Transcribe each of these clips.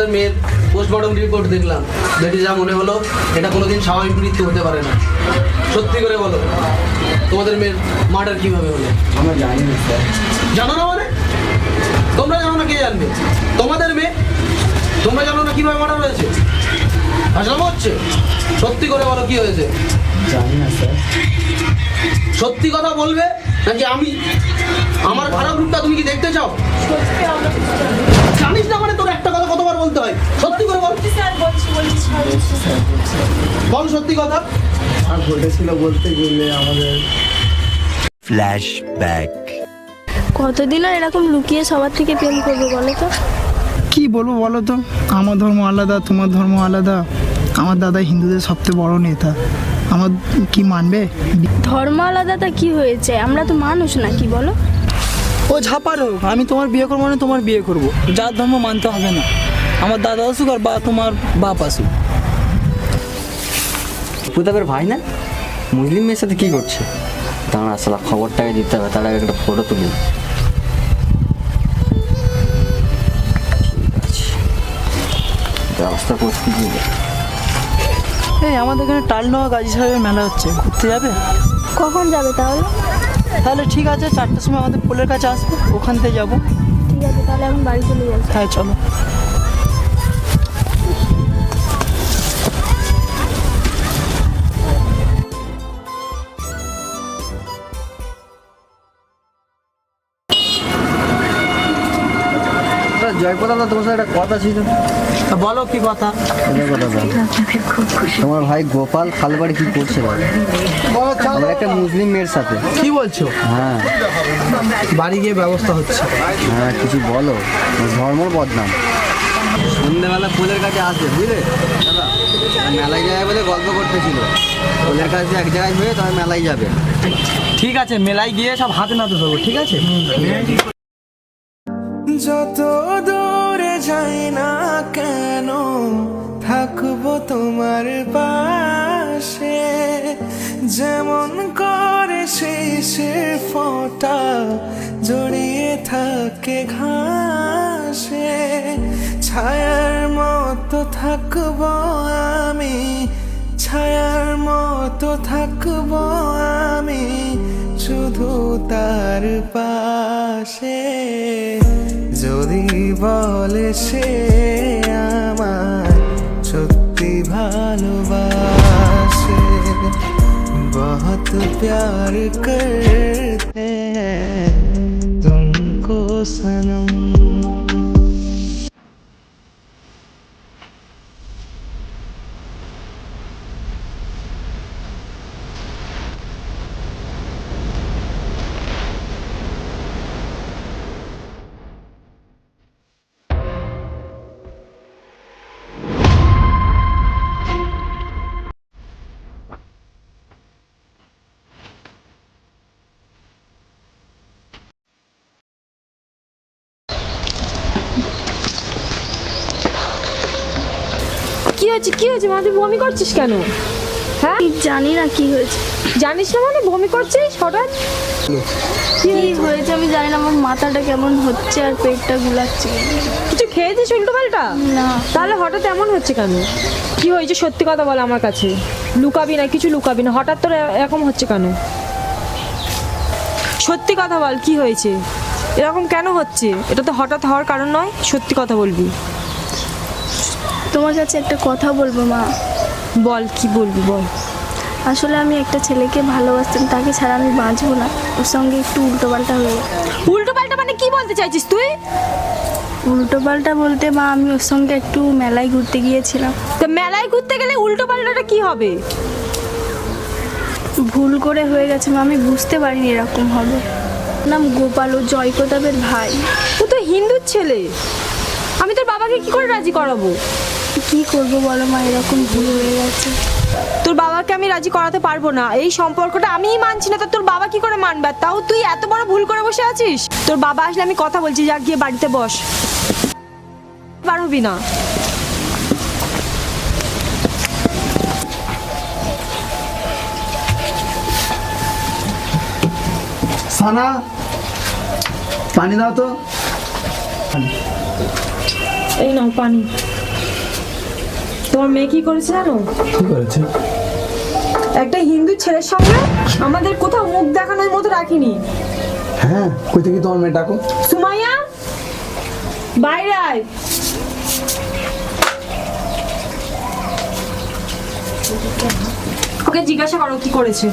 তোমাদের মেয়ের postmortem report দেখলাম। দেখে যা মনে হলো এটা কোনোদিন স্বাভাবিক মৃত্যু হতে পারে না। সত্যি করে বলো তোমাদের মেয়ের মার্ডার কীভাবে হলো? আমরা জানি না স্যার। জানো না মানে? তোমরা জানো না কে জানবে? তোমাদের মেয়ে? তোমরা জানো না কীভাবে মার্ডার হয়েছে? হাসলাম হচ্ছে? সত্যি করে বলো কি হয়েছে? সত্যি কথা বলবে? নাকি আমি আমার খারাপ রূপটা তুমি কি দেখতে চাও? জানিস না মানে তোর একটা কথা কতবার বলতে হয়? সত্যি করে বল। স্যার বলছি বলছি স্যার বলছি। বল সত্যি কথা। আর ঘটেছিল বলতে গেলে আমাদের Flashback. কতদিন আর এরকম লুকিয়ে সবার থেকে প্রেম করবে বলো তো? কি বলব বলো তো? আমার ধর্ম আলাদা তোমার ধর্ম আলাদা। আমার দাদা হিন্দুদের সবচেয়ে বড় নেতা। আমার কি মানবে? ধর্ম আলাদাটা কি হয়েছে? আমরা তো মানুষ না নাকি বলো? ও ঝাপার। হোক আমি তোমার বিয়ে করব মানে তোমার বিয়ে করব। যার ধর্ম মানতে হবে না। আমার দাদা আসুক আর বা তোমার বাপ আসুক। প্রতাপের ভাই না? মুসলিম মেয়ের সাথে কি করছে? দাঁড়া আসলে খবরটাকে দিতে হবে তার আগে একটা ফটো তুলি। ঠিক আছে। ব্যবস্থা করতে গিয়ে এই আমাদের এখানে টালনোয়া গাজী সাহেবের মেলা হচ্ছে। ঘুরতে যাবে? কখন যাবে তাহলে? তাহলে ঠিক আছে চারটার সময় আমাদের পোলের কাছে আসব ওখান থেকে যাব। ঠিক আছে তাহলে এখন বাড়ি চলে যাচ্ছি। হ্যাঁ চলো। জয়প্রতাপ দা তোমার সাথে একটা কথা ছিল। বলো কি কথা? তোমার ভাই গোপাল খালবাড়ি কি করছে আমার একটা মুসলিম মেয়ের সাথে। কি বলছো? হ্যাঁ। বাড়ি গিয়ে ব্যবস্থা হচ্ছে। হ্যাঁ কিছু বলো। ধর্ম বদনাম। সন্ধ্যেবেলা ফুলের কাছে আসবে বুঝলে? দাদা মেলায় যাবে বলে গল্প করতেছিল। ফুলের কাছে এক জায়গায় হয়ে তবে মেলায় যাবে। ঠিক আছে মেলায় গিয়ে সব হাতে নাতে দেবো ঠিক আছে? যত দূরে যাই না কেন থাকব তোমার পাশে। যেমন করে শেষের ফোঁটা জড়িয়ে থাকে ঘাসে, ছায়ার মতো থাকব আমি, ছায়ার মতো থাকব আমি। শুধু তার পাশে। যদি বলে সে আমার সত্যি ভালোবাসে বহুত প্যার করতে কি হয়েছে? কি হয়েছে? মা তুই বমি করছিস কেন? হ্যাঁ? জানি না কি হয়েছে। জানিস না মানে? বমি করছিস হঠাৎ? কি হয়েছে? আমি জানি না। আমার মাথাটা কেমন হচ্ছে আর পেটটা গুলাচ্ছে কিছু খেয়েছিস উল্টো পাল্টা না। তাহলে হঠাৎ এমন হচ্ছে কেন? কি হয়েছে? সত্যি কথা বল আমার কাছে। লুকাবি না কিছু লুকাবি না। হঠাৎ তোর এরকম হচ্ছে কেন? সত্যি কথা বল কি হয়েছে? এরকম কেন হচ্ছে? এটা তো হঠাৎ হওয়ার কারণ নয়। সত্যি কথা বলবি। তোমার কাছে একটা কথা বলব মা? বল কি বলবি বল। আসলে আমি একটা ছেলেকে ভালোবাসতাম তাকে ছাড়া আমি বাঁচবো না। ওর সঙ্গে একটু উল্টো পাল্টা হয়ে গেছে। উল্টো পাল্টা মানে কি বলতে চাইছিস তুই? উল্টো পাল্টা বলতে মা আমি ওর সঙ্গে একটু মেলায় ঘুরতে গিয়েছিলাম। তো মেলায় ঘুরতে গেলে উল্টো পাল্টাটা কি হবে? ভুল করে হয়ে গেছে মা আমি বুঝতে পারিনি এরকম হবে। নাম গোপাল ও জয় প্রতাপের ভাই। ও তো হিন্দুর ছেলে। আমি তোর বাবাকে কি করে রাজি করাবো? কি করব বলো মা এরকম ভুল হয়ে গেছে। তোর বাবাকে আমি রাজি করাতে পারব না। এই সম্পর্কটা আমিই মানছি না তো তোর বাবা কি করে মানবে? তাও তুই এত বড় ভুল করে বসে আছিস? তোর বাবা আসলে আমি কথা বলছি যা গিয়ে বাড়িতে বস। পারবি না। সানা পানি দাও তো। এই নাও পানি। তোমার মেয়ে কি করেছে জানো? কি করেছে? একটা হিন্দু ছেলের সঙ্গে আমাদের কোথাও মুখ দেখানোর মতো রাখিনি। হ্যাঁ কই থেকে তোমার মেয়ে ডাকো? সুমাইয়া বাইরে আয়। ওকে জিজ্ঞাসা করো কি করেছে।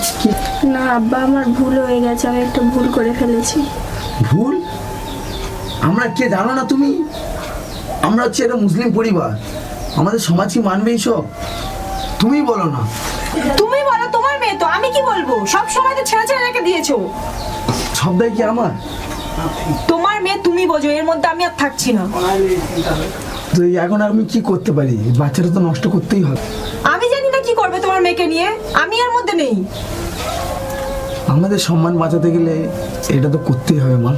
না আব্বা আমার ভুল হয়ে গেছে আমি একটা ভুল করে ফেলেছি। ভুল? আমরা কে জানো না তুমি? আমরা হচ্ছে একটা মুসলিম পরিবার। আমাদের সমাজ কি মানবে এইসব তুমি বলো না। তুমি বলো তোমার মেয়ে তো আমি কি বলব? সব সময় তো ছেড়ে ছেড়ে রেখে দিয়েছ। সব দায় কি আমার? তোমার মেয়ে তুমি বোঝো এর মধ্যে আমি আর থাকছি না। তো এখন আমি কি করতে পারি? বাচ্চাটা তো নষ্ট করতেই হবে। আমি জানি না কি করবে তোমার মেয়েকে নিয়ে আমি এর মধ্যে নেই। আমাদের সম্মান বাঁচাতে গেলে এটা তো করতেই হবে মা।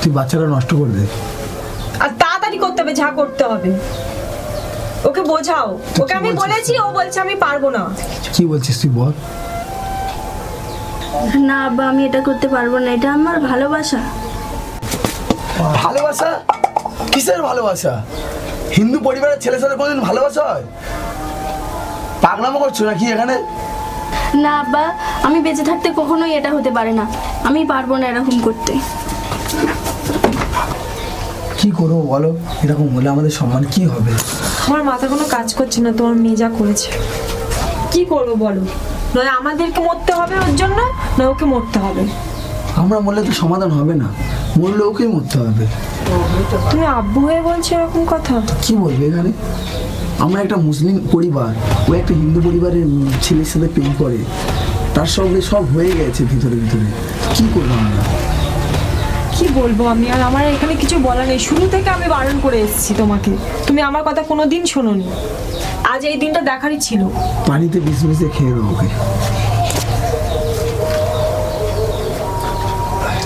তুই বাচ্চাটা নষ্ট করে দে আর তাড়াতাড়ি করতে হবে যা করতে হবে। ওকে বোঝাও। ওকে আমি বলেছি ও বলছে আমি পারব না। কি বলছিস তুই বল। না আব্বা আমি এটা করতে পারব না। এটা আমার ভালোবাসা। ভালোবাসা? কিসের ভালোবাসা? হিন্দু পরিবারের ছেলের সাথে কোনোদিন ভালোবাসা হয়? পাগনামো করছ নাকি এখানে? না আব্বা আমি বেঁচে থাকতে কখনোই এটা হতে পারে না। আমি পারব না এরকম করতে। কি করব বলো? এরকম হলে আমাদের সম্মান কি হবে? আমার মাথা কোনো কাজ করছে না তোমার মেয়ে যা করেছে। কি করব বলো? নয় আমাদেরকে মরতে হবে ওর জন্য না ওকে মরতে হবে। আমরা মরলে তো সমাধান হবে না। মরলে ওকেই মরতে হবে। তুমি আব্বু হয়ে বলছো এরকম কথা? কি বলবে এখানে? আমরা একটা মুসলিম পরিবার ও একটা হিন্দু পরিবারের ছেলের সাথে প্রেম করে। তার সঙ্গে সব হয়ে গেছে ভিতরে ভিতরে। কি করব আমরা? কি বলব আমি আর আমার এখানে কিছু বলার নেই। শুরু থেকে আমি বারণ করে এসেছি তোমাকে। তুমি আমার কথা কোনো দিন শোনোনি। আজ এই দিনটা দেখারই ছিল। পানিতে বিষ মিশে খেয়ে দেবো ওকে।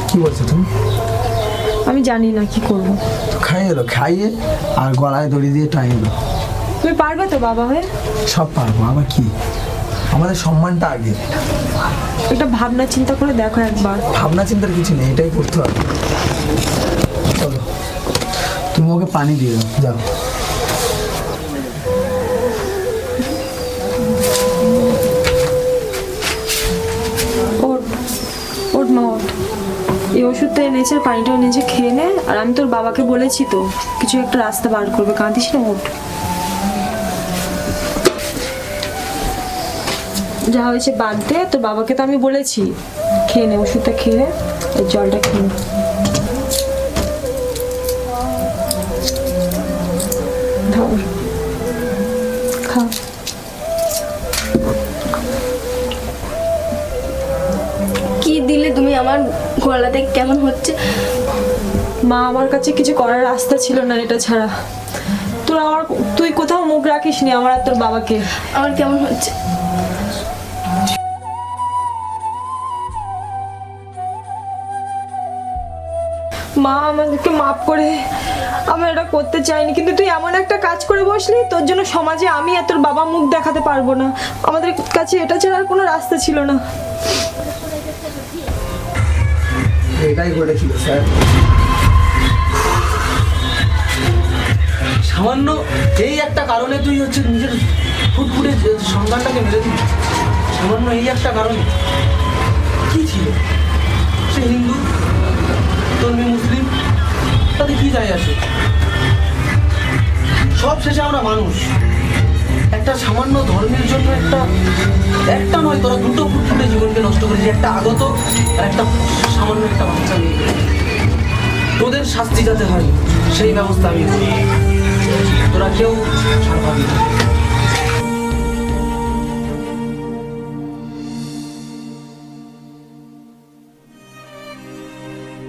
কি বলছো তুমি? আমি জানি না কি করব। খাইয়ে দাও খাইয়ে আর গলায় দড়ি দিয়ে দাও। তুমি পারবে তো বাবা হয়ে? সব পারব আবার কি? আমাদের সম্মানটা আগে। এটা ভাবনা চিন্তা করে দেখো একবার। ভাবনা চিন্তার কিছু নেই এটাই করতে হবে। চলো। তুমি ওকে পানি দিয়ে দাও যাও। ওট মা ওট এই ওষুধটা এনেছে পানিটা এনেছে খেয়ে নে আর আমি তোর বাবাকে বলেছি তো কিছু একটা রাস্তা বার করবে। কাঁদিস না ওট যা হয়েছে বাদ দে তোর বাবাকে তো আমি বলেছি। খেয়ে নে ওষুধটা খেয়ে নে আর জলটা খেয়ে নে। ধর। খা। কি দিলে তুমি আমার গলাতে কেমন হচ্ছে? মা আমার কাছে কিছু করার রাস্তা ছিল না এটা ছাড়া। তোর আমার তুই কোথাও মুখ রাখিস নি আমার আর তোর বাবাকে। আমার কেমন হচ্ছে? মা আমাদেরকে মাফ করে আমি এটা করতে চাইনি, কিন্তু তুই এমন একটা কাজ করে বসলি, তোর জন্য সমাজে আমি আর তোর বাবা মুখ দেখাতে পারব না। আমাদের কাছে এটা ছাড়া আর কোনো রাস্তা ছিল না। এটাই ঘটেছিল স্যার। সামান্য এই একটা কারণে তুই হচ্ছে নিজের ফুটফুটে সন্তানটাকে মেরে দিবি সামান্য এই একটা কারণে। কি ছিল? সে হিন্দু? তোর মেয়ে মুসলিম, তাতে কি যায় আসে? সব শেষে আমরা মানুষ। একটা সামান্য ধর্মের জন্য একটা একটা নয়, তোরা দুটো ফুটফুটে জীবনকে নষ্ট করেছিস, একটা আগত আর একটা সামান্য একটা বাচ্চা মেয়ে তোদের শাস্তি যাতে হয়, সেই ব্যবস্থা আমি তোরা কেউ